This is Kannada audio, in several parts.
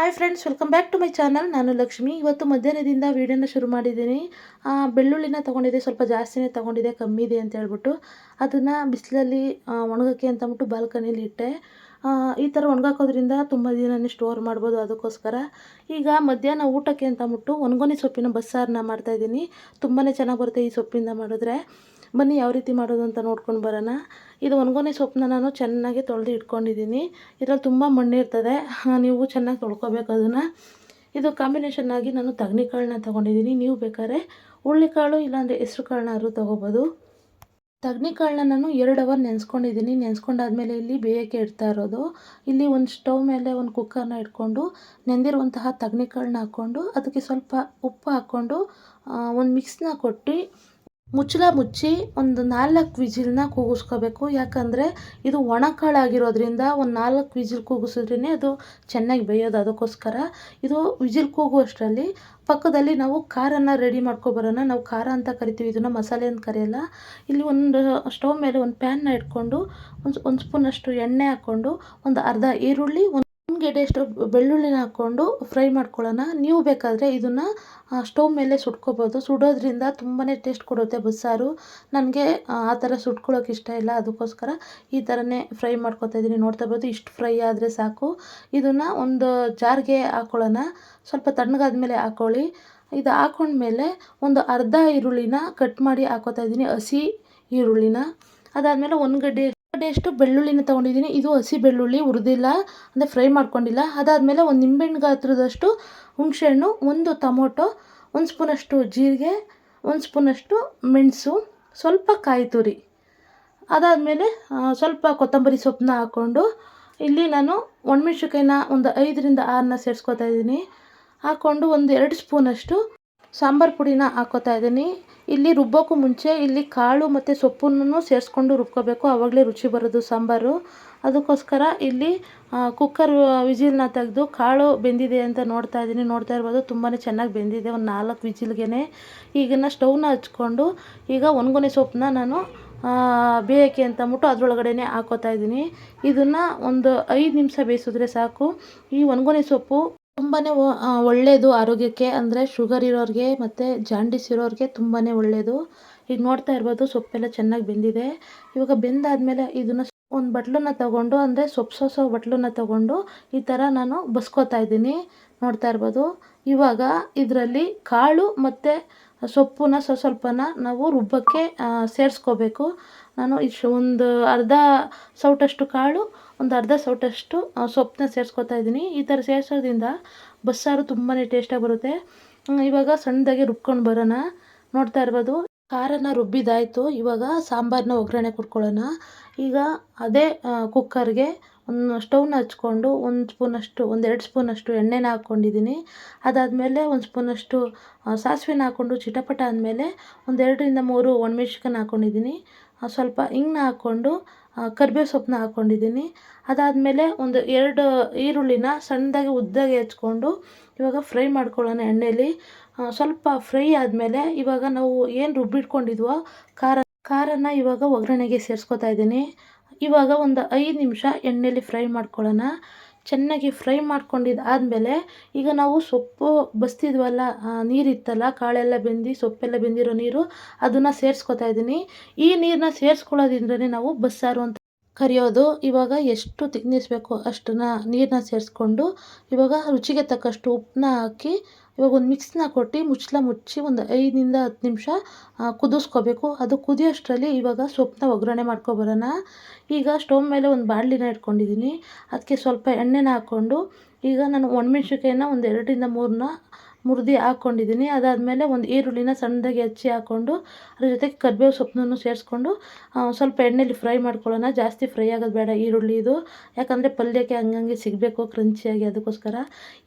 Hi friends welcome back to my channel ನಾನು ಲಕ್ಷ್ಮಿ. ಇವತ್ತು ಮಧ್ಯಾಹ್ನದಿಂದ ವೀಡಿಯೋನ ಶುರು ಮಾಡಿದ್ದೀನಿ. ಬೆಳ್ಳುಳ್ಳಿನ ತೊಗೊಂಡಿದ್ದೆ. ಸ್ವಲ್ಪ ಜಾಸ್ತಿನೇ ತೊಗೊಂಡಿದ್ದೆ. ಕಮ್ಮಿ ಇದೆ ಅಂತ ಹೇಳ್ಬಿಟ್ಟು ಅದನ್ನು ಬಿಸಿಲಲ್ಲಿ ಒಣಗೋಕ್ಕೆ ಅಂತ ಅಂದ್ಬಿಟ್ಟು ಬಾಲ್ಕನಿಯಲ್ಲಿ ಇಟ್ಟೆ. ಈ ಥರ ಒಣಗಾಕೋದ್ರಿಂದ ತುಂಬ ದಿನನೇ ಸ್ಟೋರ್ ಮಾಡ್ಬೋದು ಅದಕ್ಕೋಸ್ಕರ. ಈಗ ಮಧ್ಯಾಹ್ನ ಊಟಕ್ಕೆ ಅಂತ ಅಂದ್ಬಿಟ್ಟು ಒಣಗೊನೆ ಸೊಪ್ಪಿನ ಬಸ್ಸಾರನ್ನ ಮಾಡ್ತಾಯಿದ್ದೀನಿ ತುಂಬಾ ಚೆನ್ನಾಗಿ ಬರುತ್ತೆ ಈ ಸೊಪ್ಪಿಂದ ಮಾಡಿದ್ರೆ. ಬನ್ನಿ ಯಾವ ರೀತಿ ಮಾಡೋದು ಅಂತ ನೋಡ್ಕೊಂಡು ಬರೋಣ. ಇದು ಒಣಗೊನೆ ಸೊಪ್ಪನ್ನ ನಾನು ಚೆನ್ನಾಗಿ ತೊಳೆದು ಇಟ್ಕೊಂಡಿದ್ದೀನಿ. ಇದರಲ್ಲಿ ತುಂಬ ಮಣ್ಣಿರ್ತದೆ ನೀವು ಚೆನ್ನಾಗಿ ತೊಳ್ಕೊಬೇಕು ಅದನ್ನು. ಇದು ಕಾಂಬಿನೇಷನ್ ಆಗಿ ನಾನು ತಗಣಿಕಾಳನ್ನ ತೊಗೊಂಡಿದ್ದೀನಿ. ನೀವು ಬೇಕಾದ್ರೆ ಹುಳ್ಳಿಕಾಳು ಇಲ್ಲಾಂದರೆ ಹೆಸ್ರು ಕಾಳನ್ನಾದ್ರೂ ತೊಗೋಬೋದು. ತಗಣಿಕಾಳನ್ನ ನಾನು ಎರಡು ಅವರ್ ನೆನೆಸ್ಕೊಂಡಿದ್ದೀನಿ. ನೆನೆಸ್ಕೊಂಡಾದ್ಮೇಲೆ ಇಲ್ಲಿ ಬೇಯೋಕ್ಕೆ ಇಡ್ತಾ ಇರೋದು. ಇಲ್ಲಿ ಒಂದು ಸ್ಟವ್ ಮೇಲೆ ಒಂದು ಕುಕ್ಕರ್ನ ಇಟ್ಕೊಂಡು ನೆಂದಿರುವಂತಹ ತಗಣಿಕಾಳನ್ನ ಹಾಕ್ಕೊಂಡು ಅದಕ್ಕೆ ಸ್ವಲ್ಪ ಉಪ್ಪು ಹಾಕ್ಕೊಂಡು ಒಂದು ಮಿಕ್ಸ್ನ ಕೊಟ್ಟು ಮುಚ್ಚಳ ಮುಚ್ಚಿ ಒಂದು ನಾಲ್ಕು ವಿಜಿಲ್ನ ಕೂಗಿಸ್ಕೋಬೇಕು. ಯಾಕಂದರೆ ಇದು ಒಣಕಾಳಾಗಿರೋದ್ರಿಂದ ಒಂದು ನಾಲ್ಕು ವಿಜಿಲ್ ಕೂಗಿಸಿದ್ರೇ ಅದು ಚೆನ್ನಾಗಿ ಬೇಯೋದು. ಅದಕ್ಕೋಸ್ಕರ ಇದು ವಿಜಿಲ್ ಕೂಗುವಷ್ಟರಲ್ಲಿ ಪಕ್ಕದಲ್ಲಿ ನಾವು ಖಾರನ್ನು ರೆಡಿ ಮಾಡ್ಕೊಬರೋಣ. ನಾವು ಖಾರ ಅಂತ ಕರಿತೀವಿ. ಇದನ್ನು ಮಸಾಲೆ ಅಂತ ಕರೆಯಲ್ಲ. ಇಲ್ಲಿ ಒಂದು ಸ್ಟವ್ ಮೇಲೆ ಒಂದು ಪ್ಯಾನ್ನ ಇಟ್ಕೊಂಡು ಒಂದು ಒಂದು ಸ್ಪೂನಷ್ಟು ಎಣ್ಣೆ ಹಾಕ್ಕೊಂಡು ಒಂದು ಅರ್ಧ ಈರುಳ್ಳಿ ಒಂದು ಒಂದು ಗೆಡ್ಡೆಯಷ್ಟು ಬೆಳ್ಳುಳ್ಳಿನ ಹಾಕ್ಕೊಂಡು ಫ್ರೈ ಮಾಡ್ಕೊಳ್ಳೋಣ. ನೀವು ಬೇಕಾದರೆ ಇದನ್ನು ಸ್ಟೌವ್ ಮೇಲೆ ಸುಟ್ಕೋಬೋದು. ಸುಡೋದ್ರಿಂದ ತುಂಬಾ ಟೇಸ್ಟ್ ಕೊಡುತ್ತೆ ಬಸ್ಸಾರು. ನನಗೆ, ಆ ಥರ ಸುಟ್ಕೊಳ್ಳೋಕೆ ಇಷ್ಟ ಇಲ್ಲ. ಅದಕ್ಕೋಸ್ಕರ ಈ ಥರನೇ ಫ್ರೈ ಮಾಡ್ಕೊತಾ ಇದ್ದೀನಿ. ನೋಡ್ತಾ ಇರ್ಬೋದು, ಇಷ್ಟು ಫ್ರೈ ಆದರೆ ಸಾಕು. ಇದನ್ನು ಒಂದು ಜಾರ್ಗೆ ಹಾಕ್ಕೊಳ್ಳೋಣ ಸ್ವಲ್ಪ ತಣ್ಣಗಾದ್ಮೇಲೆ ಹಾಕ್ಕೊಳ್ಳಿ ಇದು ಹಾಕೊಂಡ್ಮೇಲೆ ಒಂದು ಅರ್ಧ ಈರುಳ್ಳಿನ ಕಟ್ ಮಾಡಿ ಹಾಕೋತಾ ಇದ್ದೀನಿ. ಹಸಿ ಈರುಳ್ಳಿನ. ಅದಾದಮೇಲೆ ಒಂದು ಗಡ್ಡೆ ಗಡ್ಡೆಯಷ್ಟು ಬೆಳ್ಳುಳ್ಳಿನ ತೊಗೊಂಡಿದ್ದೀನಿ. ಇದು ಹಸಿ ಬೆಳ್ಳುಳ್ಳಿ, ಹುರಿದಿಲ್ಲ, ಅಂದರೆ ಫ್ರೈ ಮಾಡ್ಕೊಂಡಿಲ್ಲ. ಅದಾದಮೇಲೆ ಒಂದು ನಿಂಬೆಹಣ್ಣು ಗಾತ್ರದಷ್ಟು ಹುಣಸೆಹಣ್ಣು, ಒಂದು ಟೊಮೊಟೊ, ಒಂದು ಸ್ಪೂನಷ್ಟು ಜೀರಿಗೆ, ಒಂದು ಸ್ಪೂನಷ್ಟು ಮೆಣಸು, ಸ್ವಲ್ಪ ಕಾಯಿ ತುರಿ. ಅದಾದಮೇಲೆ ಸ್ವಲ್ಪ ಕೊತ್ತಂಬರಿ ಸೊಪ್ಪನ್ನ ಹಾಕ್ಕೊಂಡು ಇಲ್ಲಿ ನಾನು ಒಣಮೆಣ್ಸಿನ್ಕಾಯಿನ ಒಂದು ಐದರಿಂದ ಆರನ್ನ ಸೇರಿಸ್ಕೊತಾ ಇದ್ದೀನಿ. ಹಾಕ್ಕೊಂಡು ಒಂದು ಎರಡು ಸ್ಪೂನಷ್ಟು ಸಾಂಬಾರು ಪುಡಿನ ಹಾಕೋತಾ ಇದ್ದೀನಿ. ಇಲ್ಲಿ ರುಬ್ಬೋಕ್ಕೂ ಮುಂಚೆ ಇಲ್ಲಿ ಕಾಳು ಮತ್ತು ಸೊಪ್ಪನ್ನು ಸೇರಿಸ್ಕೊಂಡು ರುಬ್ಕೋಬೇಕು. ಆವಾಗಲೇ ರುಚಿ ಬರೋದು ಸಾಂಬಾರು. ಅದಕ್ಕೋಸ್ಕರ ಇಲ್ಲಿ ಕುಕ್ಕರ್ ವಿಜಿಲ್ನ ತೆಗೆದು ಕಾಳು ಬೆಂದಿದೆ ಅಂತ ನೋಡ್ತಾ ಇದ್ದೀನಿ. ನೋಡ್ತಾ ಇರ್ಬೋದು ತುಂಬಾ ಚೆನ್ನಾಗಿ ಬೆಂದಿದೆ, ಒಂದು ನಾಲ್ಕು ವಿಜಿಲ್ಗೆ ಈಗಿನ ಸ್ಟೌವ್ನ ಹಚ್ಕೊಂಡು ಈಗ ಒಣಗೊನೆ ಸೊಪ್ಪನ್ನ ನಾನು ಬೇಯಕ್ಕೆ ಅಂತ ಅಂದ್ಬಿಟ್ಟು ಅದರೊಳಗಡೆ ಹಾಕೋತಾ ಇದ್ದೀನಿ. ಇದನ್ನು ಒಂದು ಐದು ನಿಮಿಷ ಬೇಯಿಸಿದ್ರೆ ಸಾಕು. ಈ ಒಣಗೊನೆ ಸೊಪ್ಪು ತುಂಬಾ ಒಳ್ಳೆಯದು ಆರೋಗ್ಯಕ್ಕೆ, ಅಂದರೆ ಶುಗರ್ ಇರೋರಿಗೆ ಮತ್ತು ಜಾಂಡಿಸ್ ಇರೋರಿಗೆ ತುಂಬಾ ಒಳ್ಳೆಯದು ಈಗ ನೋಡ್ತಾ ಇರ್ಬೋದು ಸೊಪ್ಪೆಲ್ಲ ಚೆನ್ನಾಗಿ ಬೆಂದಿದೆ. ಇವಾಗ ಬೆಂದಾದಮೇಲೆ ಇದನ್ನು ಒಂದು ಬಟ್ಲನ್ನ ತಗೊಂಡು, ಅಂದರೆ ಸೊಪ್ಪು ಸೋಸೋ ಬಟ್ಲನ್ನ ತಗೊಂಡು ಈ ಥರ ನಾನು ಬಸ್ಕೋತಾ ಇದ್ದೀನಿ. ನೋಡ್ತಾ ಇರ್ಬೋದು. ಇವಾಗ ಇದರಲ್ಲಿ ಕಾಳು ಮತ್ತು ಸೊಪ್ಪನ್ನ ಸ್ವ ಸ್ವಲ್ಪನ ನಾವು ರುಬ್ಬಕ್ಕೆ ಸೇರಿಸ್ಕೋಬೇಕು. ನಾನು ಇಷ್ಟು ಒಂದು ಅರ್ಧ ಸೌಟಷ್ಟು ಕಾಳು ಒಂದು ಅರ್ಧ ಸೌಟಷ್ಟು ಸೊಪ್ಪನ್ನ ಸೇರಿಸ್ಕೊತಾ ಇದ್ದೀನಿ. ಈ ಥರ ಸೇರಿಸೋದ್ರಿಂದ ಬಸ್ಸಾರು ತುಂಬಾ ಟೇಸ್ಟಾಗಿ ಬರುತ್ತೆ. ಇವಾಗ ಸಣ್ಣದಾಗಿ ರುಬ್ಕೊಂಡು ಬರೋಣ. ನೋಡ್ತಾ ಇರ್ಬೋದು, ಖಾರನ ರುಬ್ಬಿದಾಯಿತು ಇವಾಗ ಸಾಂಬಾರನ್ನ ಒಗ್ಗರಣೆ ಕೊಟ್ಕೊಳ್ಳೋಣ ಈಗ ಅದೇ ಕುಕ್ಕರ್ಗೆ ಒಂದು ಸ್ಟವ್ನ ಹಚ್ಕೊಂಡು ಒಂದು ಸ್ಪೂನಷ್ಟು ಒಂದೆರಡು ಸ್ಪೂನಷ್ಟು ಎಣ್ಣೆನ ಹಾಕ್ಕೊಂಡಿದ್ದೀನಿ. ಅದಾದಮೇಲೆ ಒಂದು ಸ್ಪೂನಷ್ಟು ಸಾಸಿವೆನ ಹಾಕ್ಕೊಂಡು ಚಿಟಪಟ ಆದಮೇಲೆ ಒಂದೆರಡರಿಂದ ಮೂರು ಒಣಮೆಣ್ಸಿನ್ಕಾಯನ್ನ ಹಾಕ್ಕೊಂಡಿದ್ದೀನಿ ಸ್ವಲ್ಪ ಹಿಂಗ್ನ ಹಾಕ್ಕೊಂಡು ಕರಿಬೇವು ಸೊಪ್ಪನ್ನ ಹಾಕ್ಕೊಂಡಿದ್ದೀನಿ ಅದಾದಮೇಲೆ ಒಂದು ಎರಡು ಈರುಳ್ಳಿನ ಸಣ್ಣದಾಗಿ ಉದ್ದಾಗಿ ಹೆಚ್ಕೊಂಡು ಇವಾಗ ಫ್ರೈ ಮಾಡ್ಕೊಳ್ಳೋಣ ಎಣ್ಣೆಲಿ. ಸ್ವಲ್ಪ ಫ್ರೈ ಆದಮೇಲೆ ಇವಾಗ ನಾವು ಏನು ರುಬ್ಬಿಟ್ಕೊಂಡಿದ್ವೋ ಖಾರ, ಖಾರನ ಇವಾಗ ಒಗ್ಗರಣೆಗೆ ಸೇರಿಸ್ಕೊತಾ ಇದ್ದೀನಿ. ಇವಾಗ ಒಂದು ಐದು ನಿಮಿಷ ಎಣ್ಣೆಲಿ ಫ್ರೈ ಮಾಡ್ಕೊಳ್ಳೋಣ. ಚೆನ್ನಾಗಿ ಫ್ರೈ ಮಾಡ್ಕೊಂಡಿದ್ದು ಆದಮೇಲೆ ಈಗ ನಾವು ಸೊಪ್ಪು ಬಸ್ತಿದ್ವಲ್ಲ ನೀರಿತ್ತಲ್ಲ, ಕಾಳೆಲ್ಲ ಬೆಂದು, ಸೊಪ್ಪೆಲ್ಲ ಬೆಂದಿರೋ ನೀರು ಅದನ್ನು ಸೇರಿಸ್ಕೊತಾ ಇದ್ದೀನಿ. ಈ ನೀರನ್ನ ಸೇರಿಸ್ಕೊಳ್ಳೋದ್ರಿಂದ ನಾವು ಬಸ್ಸಾರು ಅಂತ ಕರಿಯೋದು. ಇವಾಗ ಎಷ್ಟು ತಿನ್ನಿಸ್ಬೇಕು ಬೇಕೋ ಅಷ್ಟನ್ನ ನೀರನ್ನ ಸೇರಿಸ್ಕೊಂಡು ಇವಾಗ ರುಚಿಗೆ ತಕ್ಕಷ್ಟು ಉಪ್ಪನ್ನ ಹಾಕಿ ಇವಾಗ ಒಂದು ಮಿಕ್ಸ್ನ ಕೊಟ್ಟು ಮುಚ್ಚಲ ಮುಚ್ಚಿ ಒಂದು ಐದರಿಂದ ಹತ್ತು ನಿಮಿಷ ಕುದಿಸ್ಕೋಬೇಕು. ಅದು ಕುದಿಯೋಷ್ಟರಲ್ಲಿ ಇವಾಗ ಸೊಪ್ಪನ್ನ ಒಗ್ಗರಣೆ ಮಾಡ್ಕೊಬರೋಣ ಈಗ ಸ್ಟೋವ್ ಮೇಲೆ ಒಂದು ಬಾಣಲಿನ ಇಟ್ಕೊಂಡಿದ್ದೀನಿ ಅದಕ್ಕೆ ಸ್ವಲ್ಪ ಎಣ್ಣೆನ ಹಾಕ್ಕೊಂಡು ಈಗ ನಾನು ಒಣಮೆಣ್ಸಿನ್ಕಾಯಿನ ಒಂದು ಎರಡರಿಂದ ಮೂರನ್ನ ಮುರಿದು ಹಾಕ್ಕೊಂಡಿದ್ದೀನಿ. ಅದಾದಮೇಲೆ ಒಂದು ಈರುಳ್ಳಿನ ಸಣ್ಣದಾಗಿ ಹೆಚ್ಚಿ ಹಾಕ್ಕೊಂಡು ಅದ್ರ ಜೊತೆಗೆ ಕರಿಬೇವು ಸೊಪ್ಪನ್ನು ಸೇರಿಸ್ಕೊಂಡು ಸ್ವಲ್ಪ ಎಣ್ಣೆಲಿ ಫ್ರೈ ಮಾಡ್ಕೊಳ್ಳೋಣ. ಜಾಸ್ತಿ ಫ್ರೈ ಆಗೋದು ಬೇಡ ಈರುಳ್ಳಿ ಇದು. ಯಾಕಂದರೆ ಪಲ್ಯಕ್ಕೆ ಹಂಗಂಗೆ ಸಿಗಬೇಕು, ಕ್ರಂಚಿಯಾಗಿ ಅದಕ್ಕೋಸ್ಕರ.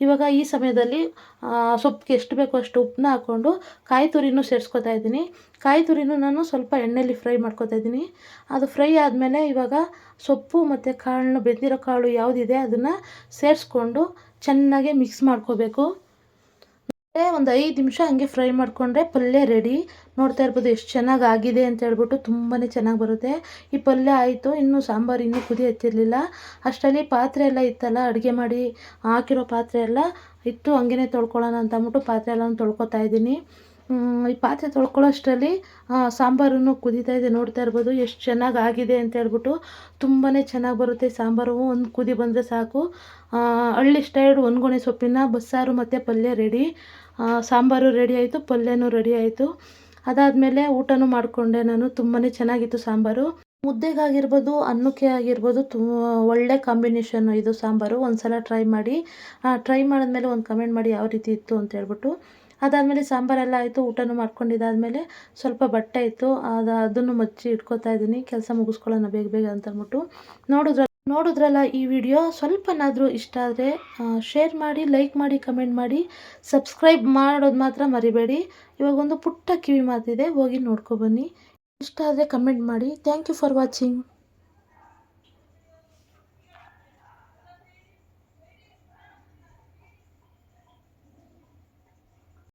ಇವಾಗ ಈ ಸಮಯದಲ್ಲಿ ಸೊಪ್ಪಿಗೆ ಎಷ್ಟು ಬೇಕೋ ಅಷ್ಟು ಉಪ್ಪನ್ನ ಹಾಕ್ಕೊಂಡು ಕಾಯಿ ತುರಿನೂ ಸೇರಿಸ್ಕೊತಾ ಇದ್ದೀನಿ. ಕಾಯಿ ತುರಿನೂ ನಾನು ಸ್ವಲ್ಪ ಎಣ್ಣೆಲಿ ಫ್ರೈ ಮಾಡ್ಕೊತಾ ಇದ್ದೀನಿ. ಅದು ಫ್ರೈ ಆದಮೇಲೆ ಇವಾಗ ಸೊಪ್ಪು ಮತ್ತು ಕಾಳನ್ನ, ಬೆಂದಿರೋ ಕಾಳು ಯಾವುದಿದೆ ಅದನ್ನು ಸೇರಿಸ್ಕೊಂಡು ಚೆನ್ನಾಗೆ ಮಿಕ್ಸ್ ಮಾಡ್ಕೋಬೇಕು. ಒಂದು ಐದು ನಿಮಿಷ ಹಂಗೆ ಫ್ರೈ ಮಾಡಿಕೊಂಡ್ರೆ ಪಲ್ಯ ರೆಡಿ ನೋಡ್ತಾ ಇರ್ಬೋದು ಎಷ್ಟು ಚೆನ್ನಾಗಿ ಆಗಿದೆ ಅಂತ ಹೇಳ್ಬಿಟ್ಟು ತುಂಬಾ ಚೆನ್ನಾಗಿ ಬರುತ್ತೆ. ಈ ಪಲ್ಯ ಆಯಿತು, ಇನ್ನು ಸಾಂಬಾರು ಇನ್ನೂ ಕುದಿ ಹತ್ತಿರಲಿಲ್ಲ. ಅಷ್ಟರಲ್ಲಿ ಪಾತ್ರೆ ಎಲ್ಲ ಇತ್ತಲ್ಲ, ಅಡುಗೆ ಮಾಡಿ ಹಾಕಿರೋ ಪಾತ್ರೆ ಎಲ್ಲ ಇತ್ತು ಹಂಗೇ ತೊಳ್ಕೊಳ್ಳೋಣ ಅಂತ ಅಂದ್ಬಿಟ್ಟು ಪಾತ್ರೆ ಎಲ್ಲ ತೊಳ್ಕೊತಾ ಇದ್ದೀನಿ. ಈ ಪಾತ್ರೆ ತೊಳ್ಕೊಳ್ಳೋ ಅಷ್ಟರಲ್ಲಿ ಸಾಂಬಾರು ಕುದೀತಾ ಇದೆ ನೋಡ್ತಾ ಇರ್ಬೋದು, ಎಷ್ಟು ಚೆನ್ನಾಗಿ ಆಗಿದೆ ಅಂತ ಹೇಳ್ಬಿಟ್ಟು ತುಂಬಾ ಚೆನ್ನಾಗಿ ಬರುತ್ತೆ ಸಾಂಬಾರು. ಒಂದು ಕುದಿ ಬಂದರೆ ಸಾಕು. ಹಳ್ಳಿ ಸ್ಟೈಲ್ ಒಣಗೊನೆ ಸೊಪ್ಪಿನ, ಬಸ್ಸಾರು ಮತ್ತು ಪಲ್ಯ ರೆಡಿ ಸಾಂಬಾರು ರೆಡಿ ಆಯಿತು, ಪಲ್ಯನೂ ರೆಡಿ ಆಯಿತು. ಅದಾದಮೇಲೆ ಊಟನೂ ಮಾಡಿಕೊಂಡೆ ನಾನು ತುಂಬಾ ಚೆನ್ನಾಗಿತ್ತು ಸಾಂಬಾರು. ಮುದ್ದೆಗಾಗಿರ್ಬೋದು, ಅನ್ನಕ್ಕೆ ಆಗಿರ್ಬೋದು, ತು, ಒಳ್ಳೆ ಕಾಂಬಿನೇಷನ್ ಇದು ಸಾಂಬಾರು. ಒಂದು ಸಲ ಟ್ರೈ ಮಾಡಿ ಟ್ರೈ ಮಾಡಿದ್ಮೇಲೆ ಒಂದು ಕಮೆಂಟ್ ಮಾಡಿ ಯಾವ ರೀತಿ ಇತ್ತು ಅಂತ ಹೇಳ್ಬಿಟ್ಟು. ಅದಾದಮೇಲೆ ಸಾಂಬಾರೆಲ್ಲ ಆಯಿತು, ಊಟನೂ ಮಾಡ್ಕೊಂಡಿದ್ದಾದಮೇಲೆ ಸ್ವಲ್ಪ ಬಟ್ಟೆ ಇತ್ತು. ಅದು, ಅದನ್ನು ಮಚ್ಚಿ ಇಟ್ಕೋತಾ ಇದ್ದೀನಿ. ಕೆಲಸ ಮುಗಿಸ್ಕೊಳ್ಳೋಣ ಬೇಗ ಬೇಗ ಅಂತ ನೋಡಿದ್ರೆ ನೋಡಿದ್ರ ನೋಡಿದ್ರಲ್ಲ ಈ ವಿಡಿಯೋ, ಸ್ವಲ್ಪನಾದರೂ ಇಷ್ಟ ಆದರೆ ಶೇರ್ ಮಾಡಿ ಲೈಕ್ ಮಾಡಿ ಕಮೆಂಟ್ ಮಾಡಿ ಸಬ್ಸ್ಕ್ರೈಬ್ ಮಾಡೋದು ಮಾತ್ರ ಮರಿಬೇಡಿ. ಇವಾಗ ಒಂದು ಪುಟ್ಟ ಕಿವಿ ಮಾತಿದೆ ಹೋಗಿ ನೋಡ್ಕೊಬನ್ನಿ ಇಷ್ಟ ಆದರೆ ಕಮೆಂಟ್ ಮಾಡಿ. Thank you for watching